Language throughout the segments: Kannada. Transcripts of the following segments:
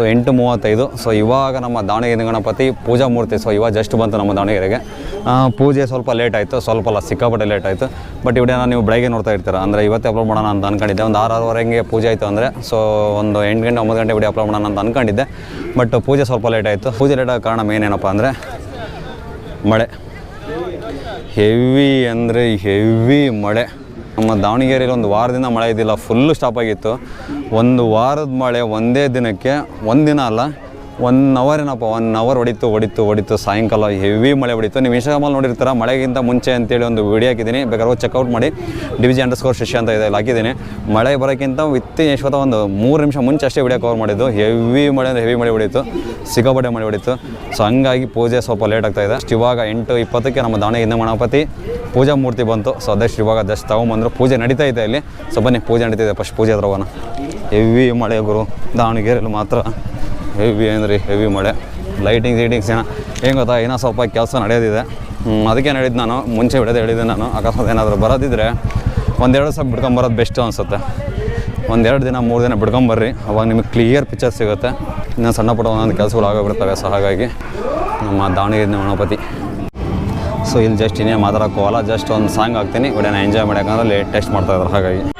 ಸೊ ಎಂಟು ಮೂವತ್ತೈದು. ಸೊ ಇವಾಗ ನಮ್ಮ ದಾವಣಗೆರೆ ಗಣಪತಿ ಪೂಜಾ ಮೂರ್ತಿ. ಸೊ ಇವಾಗ ಜಸ್ಟ್ ಬಂತು ನಮ್ಮ ದಾವಣಗೆರೆಗೆ. ಪೂಜೆ ಸ್ವಲ್ಪ ಲೇಟ್ ಆಯಿತು. ಸ್ವಲ್ಪ ಅಲ್ಲ ಸಿಕ್ಕಾಪಟ್ಟೆ ಲೇಟ್ ಆಯಿತು. ಬಟ್ ನಾನು ನೀವು ಬೆಳಗ್ಗೆ ನೋಡ್ತಾ ಇರ್ತೀರ. ಅಂದರೆ ಇವತ್ತೇ ಅಪ್ಲೋಡ್ ಮಾಡೋಣ ಅಂತ ಅಂದ್ಕೊಂಡಿದ್ದೆ ಒಂದು ಆರು ಆರೂವರೆಗೆ ಪೂಜೆ ಆಯಿತು ಅಂದರೆ ಸೊ ಒಂದು ಎಂಟು ಗಂಟೆ, ಒಂಬತ್ತು ಗಂಟೆ ವಿಡಿಯೋ ಅಪ್ಲೋಡ್ ಮಾಡೋಣ ಅಂತ ಅಂದ್ಕೊಂಡಿದ್ದೆ ಬಟ್ ಪೂಜೆ ಸ್ವಲ್ಪ ಲೇಟ್ ಆಯಿತು. ಪೂಜೆ ಲೇಟ್ ಆಗೋ ಕಾರಣ ಏನಪ್ಪ ಅಂದರೆ, ಮಳೆ. ಹೆವಿ ಅಂದರೆ ಹೆವಿ ಮಳೆ. ನಮ್ಮ ದಾವಣಗೆರೆಯಲ್ಲಿ ಒಂದು ವಾರದಿಂದ ಮಳೆ ಇದ್ದಿಲ್ಲ ಫುಲ್ಲು ಸ್ಟಾಪ್ ಆಗಿತ್ತು. ಒಂದು ವಾರದ ಮಳೆ ಒಂದೇ ದಿನಕ್ಕೆ ಒಂದು ದಿನ ಅಲ್ಲ ಒನ್ ಅವರ್ ಏನಪ್ಪ ಒನ್ ಅವರ್ ಹೊಡಿತು ಹೊಡಿತು ಹೊಡಿತು. ಸಾಯಂಕಾಲ ಹೆವಿ ಮಳೆ ಹೊಡಿತು. ನೀವು ಇನ್ಸ್ಟಾಗ್ರಾಮಲ್ಲಿ ನೋಡಿರ್ತೀರ, ಮಳೆಗಿಂತ ಮುಂಚೆ ಅಂತೇಳಿ ಒಂದು ವಿಡಿಯೋ ಹಾಕಿದ್ದೀನಿ. ಬೇಕಾದ್ರೆ ಚೆಕ್ಔಟ್ ಮಾಡಿ. ಡಿವಿಜಿ ಅಂಡರ್ ಸ್ಕೋರ್ ಶಿಷ್ಯ ಅಂತ ಇದೆ, ಹಾಕಿದ್ದೀನಿ. ಮಳೆ ಬರೋಕ್ಕಿಂತ ವಿತ್ ಯಶ್ವತ ಒಂದು ಮೂರು ನಿಮಿಷ ಮುಂಚೆ ಅಷ್ಟೇ ವಿಡಿಯೋ ಕವರ್ ಮಾಡಿದ್ದು. ಹೆವಿ ಮಳೆ ಅಂದರೆ ಹೆವಿ ಮಳೆ ಹೊಡಿತು. ಸಿಕ್ಕಾಪಟ್ಟೆ ಮಳೆ ಹೊಡಿತು. ಸೊ ಹಂಗಾಗಿ ಪೂಜೆ ಸ್ವಲ್ಪ ಲೇಟ್ ಆಗ್ತಾ ಇದೆ. ಇವಾಗ ಎಂಟು ಇಪ್ಪತ್ತಕ್ಕೆ ನಮ್ಮ ದಾವಣಗೆರೆ ಗಣಪತಿ ಪೂಜಾ ಮೂರ್ತಿ ಬಂತು. ಸೊ ಅದಷ್ಟು ಇವಾಗ ಜಸ್ಟ್ ತಗೊಂಬಂದ್ರು ಪೂಜೆ ನಡೀತಾ ಇದೆ ಇಲ್ಲಿ. ಸೊ ಬನ್ನಿ, ಪೂಜೆ ನಡೀತಿದೆ ಫಸ್ಟ್ ಪೂಜೆ ಹತ್ರ ಹೆವಿ ಮಳೆ ಗುರು. ದಾವಣಗೆರೆಯಲ್ಲಿ ಮಾತ್ರ. ಹೆವಿ ಅಂದರೆ ಹೆವಿ ಮಳೆ. ಲೈಟಿಂಗ್ ಗೀಟಿಂಗ್ಸ್ ಏನೋ. ಏನು ಗೊತ್ತಾ, ಏನೋ ಸ್ವಲ್ಪ ಕೆಲಸ ನಡೆಯೋದಿದೆ ಅದಕ್ಕೆ ಹೇಳಿದ್ದು ನಾನು, ಮುಂಚೆ ಬಿಡೋದು ಹೇಳಿದ್ದೆ ನಾನು. ಅಕಸ್ಮಾತ್ ಏನಾದರೂ ಬರೋದಿದ್ರೆ ಒಂದೆರಡು ಸಲ ಬಿಡ್ಕೊಂಬರೋದು ಬೆಸ್ಟು ಅನಿಸುತ್ತೆ. ಒಂದೆರಡು ದಿನ, ಮೂರು ದಿನ ಬಿಡ್ಕೊಂಬರ್ರಿ ಅವಾಗ ನಿಮಗೆ ಕ್ಲಿಯರ್ ಪಿಕ್ಚರ್ ಸಿಗುತ್ತೆ. ಇನ್ನು ಸಣ್ಣ ಪುಟ್ಟ ಒಂದೊಂದು ಕೆಲಸಗಳು ಆಗೋಗ್ಬಿಡ್ತವೆ, ಸೊ ಹಾಗಾಗಿ ನಮ್ಮ ದಾವಣಗೆರೆ ಗಣಪತಿ ಸೊ ಇಲ್ಲಿ ಜಸ್ಟ್ ಇನ್ನೇ ಮಾತಾಡೋಕ್ಕೂ ಅಲ್ಲ ಜಸ್ಟ್ ಒಂದು ಸಾಂಗ್ ಹಾಕ್ತೀನಿ. ವಿಡಿಯೋನ ಎಂಜಾಯ್ ಮಾಡ್ಯಾಕಂದ್ರೆ ಲೇಟ್ ಟೆಸ್ಟ್ ಮಾಡ್ತಾಯಿದ್ರು ಇದ್ದಾರೆ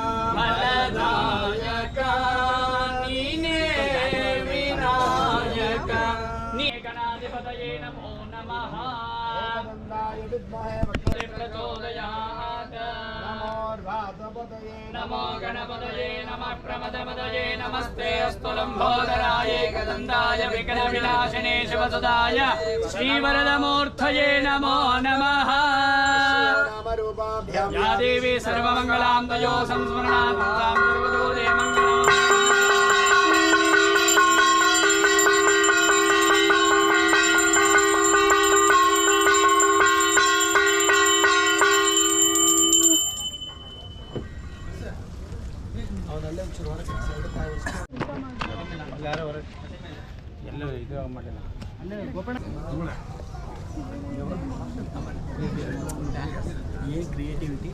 नमो गणपतये नमः प्रमदपतये नमस्ते अस्तु लम्बोदराय एकदन्ताय विघ्नविनाशिने शिवसुदाय श्रीवरदमूर्तये नमो नमः नामरूपाभ्यां या देवी सर्वमङ्गलां तयो संस्मरणात् तां सर्वतो दे ಕ್ರಿಯೇಟಿವಿಟಿ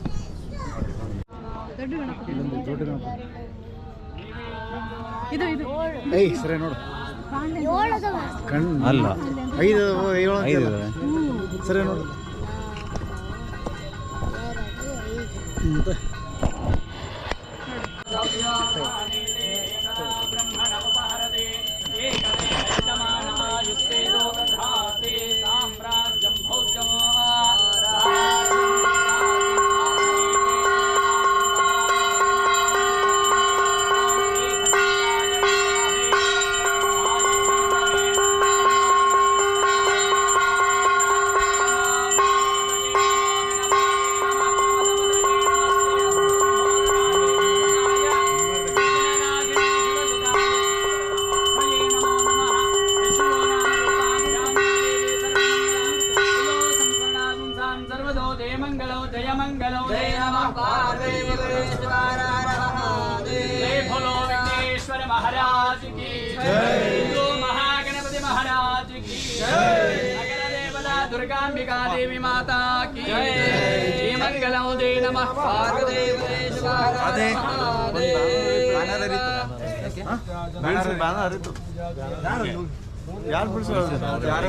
ಇದು ಇದು ಐ ಸರಿ ನೋಡು. ಕಣ್ಣು. ಅಲ್ಲ. ಐದು ಏಳು ಐದು. ಸರಿ ನೋಡು. जो महागणपति महाराज की जय अगर देवता दुर्गांबिका देवी माता की जय जय मंगलो जय नमः ಅದೇ ಯಾರು ಬಿಡಿಸೋದು ಯಾರು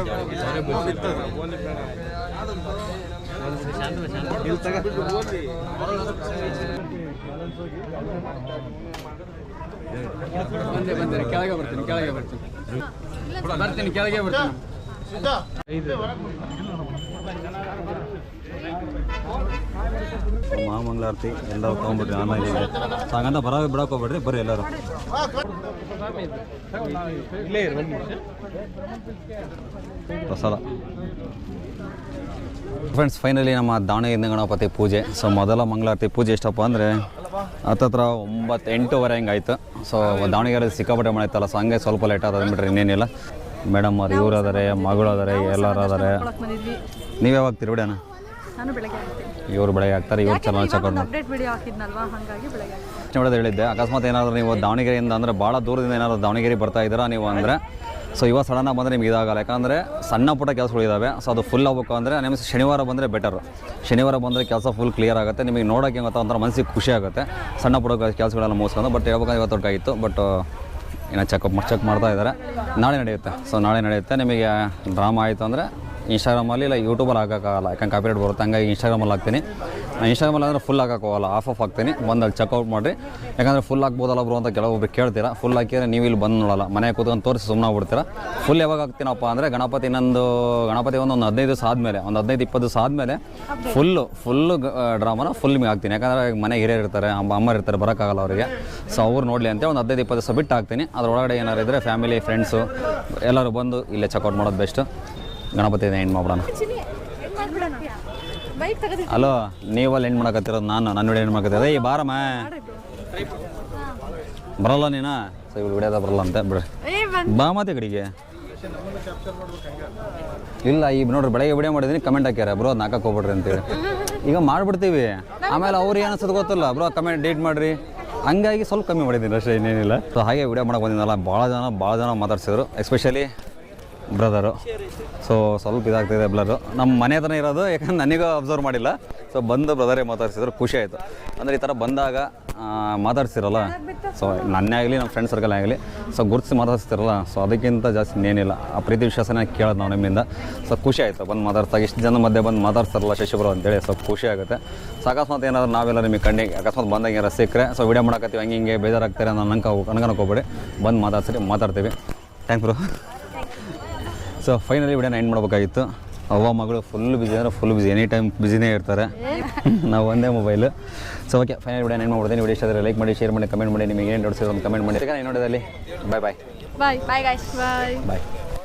ಇಲ್ಲಿ ತಗ ಬಂದೆ ಬಂದೆ. ಕೆಳಗೆ ಬರ್ತೀನಿ ಕೆಳಗೆ ಬರ್ತೀನಿ. ಬರ್ತೀನಿ ಕೆಳಗೆ ಬರ್ತೀನಿ. ಮಹಾಮಂಗಳಾರತಿ ಎಲ್ಲರೂ ತೊಗೊಂಬಿಟ್ರಿ ಆನ್ಲೈನ್ ಹಂಗಂತ ಬರೋ ಬಿಡಕ್ಕೆ ಹೋಗ್ಬೇಡ್ರಿ ಬರ್ರಿ ಎಲ್ಲರೂ. ಪ್ರಸಾದ. ಫ್ರೆಂಡ್ಸ್ ಫೈನಲಿ ನಮ್ಮ ದಾವಣಗೆರೆ ಗಣಪತಿ ಪೂಜೆ. ಸೊ ಮೊದಲ ಮಂಗಳಾರತಿ ಪೂಜೆ ಎಷ್ಟಪ್ಪ ಅಂದರೆ ಹತ್ತತ್ರ ಒಂಬತ್ತು ಎಂಟೂವರೆ ಹಿಂಗೆ ಆಯಿತು ಸೊ ದಾವಣಗೆರೆ ಸಿಕ್ಕಾಪಟ್ಟೆ ಮಳೆ ಇತ್ತಲ್ಲ ಸೊ ಹಂಗೆ ಸ್ವಲ್ಪ ಲೇಟ್ ಆದ ಅಂದ್ಬಿಟ್ರೆ ಇನ್ನೇನಿಲ್ಲ. ಮೇಡಮ್ ಅವ್ರು ಇವ್ರು ಅದಾರೆ ಮಗಳು ಅದಾರೆ ಎಲ್ಲರೂ ಅದಾರೆ ನೀವು ಯಾವಾಗ ತಿರುಬಿಡಣ ಇವ್ರು ಬೆಳಗ್ಗೆ ಆಗ್ತಾರೆ ಇವ್ರು ಚೆಕ್ ಮಾಡಿ ಹಾಕಿದ್ದು. ನೋಡೋದು ಹೇಳಿದ್ದೆ ಅಕಸ್ಮಾತ್ ಏನಾದರೂ ನೀವು ದಾವಣಗೆರೆಯಿಂದ ಅಂದರೆ ಭಾಳ ದೂರದಿಂದ ಏನಾದರೂ ದಾವಣಗೆರೆ ಬರ್ತಾ ಇದ್ದೀರಾ ನೀವು ಅಂದರೆ ಸೊ ಇವಾಗ ಸಡನ್ನಾಗಿ ಬಂದರೆ ನಿಮ್ಗೆ ಇದಾಗಲ್ಲ. ಯಾಕಂದರೆ ಸಣ್ಣ ಪುಟ್ಟ ಕೆಲಸಗಳು ಇದ್ದಾವೆ ಸೊ ಅದು ಫುಲ್ ಆಗಬೇಕು ಅಂದರೆ ನಿಮಗೆ ಶನಿವಾರ ಬಂದರೆ ಬೆಟರ್ ಶನಿವಾರ ಬಂದರೆ ಕೆಲಸ ಫುಲ್ ಕ್ಲಿಯರ್ ಆಗುತ್ತೆ. ನಿಮಗೆ ನೋಡೋಕೆ ಗೊತ್ತಾ ಒಂಥರ ಮನಸ್ಸಿಗೆ ಖುಷಿ ಆಗುತ್ತೆ. ಸಣ್ಣ ಪುಟ್ಟ ಕೆಲಸಗಳೆಲ್ಲ ಮುಗಿಸ್ಕೊಂಡು ಬಟ್ ಹೇಳ್ಬೇಕಂದ್ರೆ ಇವತ್ತು ದೊಡ್ಡಾಗಿತ್ತು ಬಟ್ ಏನೋ ಚೆಕಪ್ ಚೆಕ್ ಮಾಡ್ತಾ ಇದ್ದಾರೆ. ನಾಳೆ ನಡೆಯುತ್ತೆ. ಸೊ ನಾಳೆ ನಡೆಯುತ್ತೆ. ನಿಮಗೆ ಡ್ರಾಮಾ ಆಯಿತು ಅಂದರೆ ಇನ್ಸ್ಟಾಗ್ರಾಮಲ್ಲಿ ಇಲ್ಲ ಯೂಟ್ಯೂಬಲ್ಲಿ ಹಾಕೋಕ್ಕಾಗಲ್ಲ ಯಾಕಂದ್ರೆ ಕಾಪಿರೇಟ್ ಬರುತ್ತೆ. ಹಂಗಾಗಿ ಇನ್ಸ್ಟಾಗ್ರಾಮಲ್ಲಿ ಹಾಕ್ತೀನಿ. ಇನ್ಸ್ಟಾಗ್ರಾಮಲ್ಲಿ ಅಂದರೆ ಫುಲ್ ಹಾಕೋಕ್ಕೋಗಲ್ಲ ಆಫ್ ಆಫ್ ಹಾಕ್ತೀನಿ. ಒಂದು ಅಲ್ಲಿ ಚೆಕ್ಔಟ್ ಮಾಡಿರಿ. ಯಾಕಂದರೆ ಫುಲ್ ಹಾಕ್ಬೋದಲ್ಲ ಬ್ರೋ ಅಂತ ಕೆಲವೊಬ್ರು ಕೇಳ್ತೀರಾ. ಫುಲ್ ಹಾಕಿದರೆ ನೀವು ಇಲ್ಲಿ ಬಂದು ನೋಡಲ್ಲ. ಮನೆ ಕೂತ್ಕೊಂಡು ತೋರಿಸಿ ಸುಮ್ಮನೆ ಬಿಡ್ತೀರಾ ಫುಲ್ ಯಾವಾಗ ಹಾಕ್ತೀನಪ್ಪ ಅಂದರೆ ಗಣಪತಿ ಇನ್ನೊಂದು ಗಣಪತಿ ಒಂದು ಒಂದು ಹದಿನೈದು ದಿವಸ ಆದಮೇಲೆ ಒಂದು ಹದಿನೈದು ಇಪ್ಪತ್ತು ದಿವಸ ಆದಮೇಲೆ ಫುಲ್ಲು ಫುಲ್ಲು ಡ್ರಾಮಾನ ಫುಲ್ ನಿಮಗೆ ಹಾಕ್ತೀನಿ. ಯಾಕಂದರೆ ಮನೆ ಹಿರಿಯರು ಇರ್ತಾರೆ ಅಮ್ಮ ಅಮ್ಮ ಇರ್ತಾರೆ ಬರೋಕ್ಕಾಗಲ್ಲ ಅವರಿಗೆ. ಸೊ ಅವ್ರು ನೋಡಲಿ ಅಂತ ಒಂದು ಹದಿನೈದು ಇಪ್ಪತ್ತು ದಿವಸ ಬಿಟ್ಟು ಹಾಕ್ತೀನಿ. ಅದರೊಳಗಡೆ ಏನಾರು ಇದ್ದರೆ ಫ್ಯಾಮಿಲಿ ಫ್ರೆಂಡ್ಸು ಎಲ್ಲರೂ ಬಂದು ಇಲ್ಲೇ ಚೆಕ್ಔಟ್ ಮಾಡೋದು ಬೆಸ್ಟು ಗಣಪತಿ ಎಂಡ್ ಮಾಡ್ಬಿಡೋಣ? ಹಲೋ, ನೀವಲ್ಲಿ ಎಂಡ್ ಮಾಡಕತ್ತಿರೋದು? ನಾನು, ನನ್ನ ವಿಡಿಯೋ ಎಂಡ್ ಮಾಡಕತ್ತಿರೋದು? ಈ ಬಾರಮ್ಮ. ಬರಲ್ಲ ನೀನಾ? ಸೊ ಇವ್ಳು ವಿಡಿಯೋದ ಬರಲ್ಲ ಅಂತ, ಬಿಡ್ರಿ. ಬಾ ಮತ್ತೆ ಕಡೆಗೆ ಇಲ್ಲ ಈಗ ನೋಡ್ರಿ, ಬೆಳಗ್ಗೆ ವಿಡಿಯೋ ಮಾಡಿದೀನಿ ಕಮೆಂಟ್ ಹಾಕ್ಯಾರ. ಬ್ರೋ ಅದು ನಾಕಕ್ಕೆ ಹೋಗ್ಬಿಡ್ರಿ ಅಂತೇಳಿ ಈಗ ಮಾಡ್ಬಿಡ್ತೀವಿ. ಆಮೇಲೆ ಅವ್ರು ಏನು ಗೊತ್ತಿಲ್ಲ. ಬ್ರೋ ಕಮೆಂಟ್ ಡೇಟ್ ಮಾಡಿರಿ. ಹಂಗಾಗಿ ಸ್ವಲ್ಪ ಕಮ್ಮಿ ಮಾಡಿದ್ದೀನಿ, ಅಷ್ಟೇ ಇನ್ನೇನಿಲ್ಲ. ಸೊ ಹಾಗೆ ವಿಡಿಯೋ ಮಾಡಕ್ಕೆ ಬಂದಿದ್ದಲ್ಲ ಭಾಳ ಜನ ಭಾಳ ಜನ ಮಾತಾಡ್ಸಿದ್ರು. Especially brother. ಸೊ ಸ್ವಲ್ಪ ಇದಾಗ್ತಿದೆ ಬ್ಲರು. ನಮ್ಮ ಮನೆ ಹತ್ರನೇ ಇರೋದು, ಯಾಕಂದ್ರೆ ನನಗೂ ಅಬ್ಸರ್ವ್ ಮಾಡಿಲ್ಲ. ಸೊ ಬಂದು ಬ್ರದರೇ ಮಾತಾಡ್ಸಿದ್ರು, ಖುಷಿ ಆಯಿತು. ಅಂದರೆ ಈ ಥರ ಬಂದಾಗ ಮಾತಾಡ್ಸಿರಲ್ಲ? ಸೊ ನನ್ನೇ ಆಗಲಿ, ನಮ್ಮ ಫ್ರೆಂಡ್ ಸರ್ಕಲ್ ಆಗಲಿ ಸೊ ಗುರ್ತಿಸಿ ಮಾತಾಡ್ಸ್ತಿರಲ್ಲ? ಸೊ ಅದಕ್ಕಿಂತ ಜಾಸ್ತಿ ಇನ್ನೇನಿಲ್ಲ. ಆ ಪ್ರೀತಿ ವಿಶ್ವಾಸನ ಕೇಳೋದು ನಾವು ನಿಮ್ಮಿಂದ. ಸೊ ಖುಷಿ ಆಯಿತು, ಬಂದು ಮಾತಾಡ್ತಾಗ ಇಷ್ಟು ಜನ ಮಧ್ಯೆ ಬಂದು ಮಾತಾಡ್ತಾರಲ್ಲ ಶಶಿಬ್ರು ಅಂತೇಳಿ ಸೊ ಖುಷಿ ಆಗುತ್ತೆ. ಸೊ ಅಕಸ್ಮಾತ್ ಏನಾದರೂ ನಾವೆಲ್ಲ ನಿಮಗೆ ಕಣ್ಣಿಗೆ ಅಕಸ್ಮಾತ್ ಬಂದಾಗ ಏನಾರು ಸಿಕ್ಕರೆ ಸೊ ವಿಡಿಯೋ ಮಾಡಕತ್ತೀವಿ, ಹಂಗೆ ಹಿಂಗೆ, ಬೇಜಾರಾಗ್ತಾರೆ ಅನ್ನೋ ನಂಗೆ ಅನ್ಕೊಳಕ್ಕೆ ಹೋಗ್ಬೇಡಿ. ಬಂದು ಮಾತಾಡ್ಸಿರಿ, ಮಾತಾಡ್ತೀವಿ. ಥ್ಯಾಂಕ್ ಬ್ರೋ ಸೊ ಫೈನಲಿ ವಿಡಿಯೋನ ಎಂಡ್ ಮಾಡಬೇಕಾಗಿತ್ತು. ಅವ್ವ ಮಗಳು ಫುಲ್ ಬಿಸಿ ಅಂದರೆ ಫುಲ್ ಬಿಸಿ ಎನಿ ಟೈಮ್ ಬಿಸಿನೇ ಇರ್ತಾರೆ. ನಾವು ಒಂದೇ mobile so okay final video end ಮಾಡ್ಬಿಡ್ತೀನಿ. ವಿಡಿಯೋ ಇಷ್ಟ ಆದರೆ ಲೈಕ್ ಮಾಡಿ ಶೇರ್ ಮಾಡಿ ಕಮೆಂಟ್ ಮಾಡಿ. ನಿಮಗೆ ಏನು ಒಂದು ಕಮೆಂಟ್ ಮಾಡಿ. ನೋಡೋದಲ್ಲಿ ಬಾಯ್ ಬಾಯ್ ಬಾಯ್ ಬಾಯ್ ಬಾಯ್ ಬಾಯ್